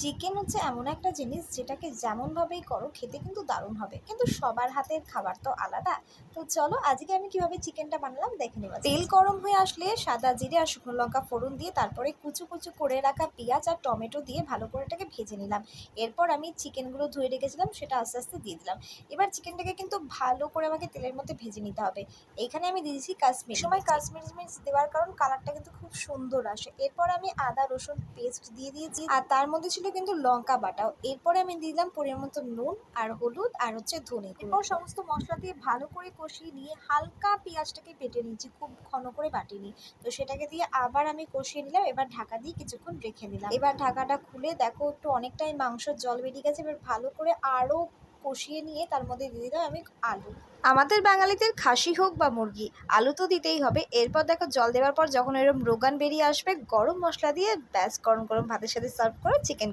Chicken হচ্ছে এমন একটা জিনিস যেটাকে যেমনভাবেই করো খেতে কিন্তু দারুণ হবে। কিন্তু সবার হাতের খাবার তো আলাদা। তো চলো আজকে আমি কীভাবে চিকেনটা বানালাম দেখে যাক। তেল গরম হয়ে আসলে সাদা জিরে আর শুকনো লঙ্কা ফোড়ন দিয়ে তারপরে কুচু কুচু করে রাখা পেঁয়াজ আর টমেটো দিয়ে ভালো করে এটাকে ভেজে নিলাম। এরপর আমি চিকেনগুলো ধুয়ে রেখেছিলাম, সেটা আস্তে আস্তে দিয়ে দিলাম। এবার চিকেনটাকে কিন্তু ভালো করে আমাকে তেলের মধ্যে ভেজে নিতে হবে। এখানে আমি দিয়েছি কাশ্মীর। সময় কাশ্মীর মির্চ দেওয়ার কারণ কালারটা কিন্তু খুব সুন্দর আসে। এরপর আমি আদা রসুন পেস্ট দিয়ে দিয়েছি। আর তার মধ্যে ছিল কিন্তু লঙ্কা বাটাও। এরপরে আমি দিলাম পরিমাণ মতো নুন আর হলুদ আর হচ্ছে ধনে এরপর সমস্ত মশলা দিয়ে ভালো করে কষিয়ে নিয়ে হালকা পেঁয়াজটাকে বেটে নিয়েছি, খুব ঘন করে বাটিনি। তো সেটাকে দিয়ে আবার আমি কষিয়ে নিলাম, এবার ঢাকা দিয়ে কিছুক্ষণ রেখে দিলাম। এবার ঢাকাটা খুলে দেখো একটু অনেকটাই মাংসর জল বেরিয়ে গেছে, এবার ভালো করে আরও কষিয়ে নিয়ে তার মধ্যে দিয়ে দিলাম আমি আলু। আমাদের বাঙালিদের খাসি হোক বা মুরগি, আলু তো দিতেই হবে। এরপর দেখো জল দেওয়ার পর যখন এরকম রোগান বেরিয়ে আসবে, গরম মশলা দিয়ে ব্যাস, গরম গরম ভাতের সাথে সার্ভ করে চিকেন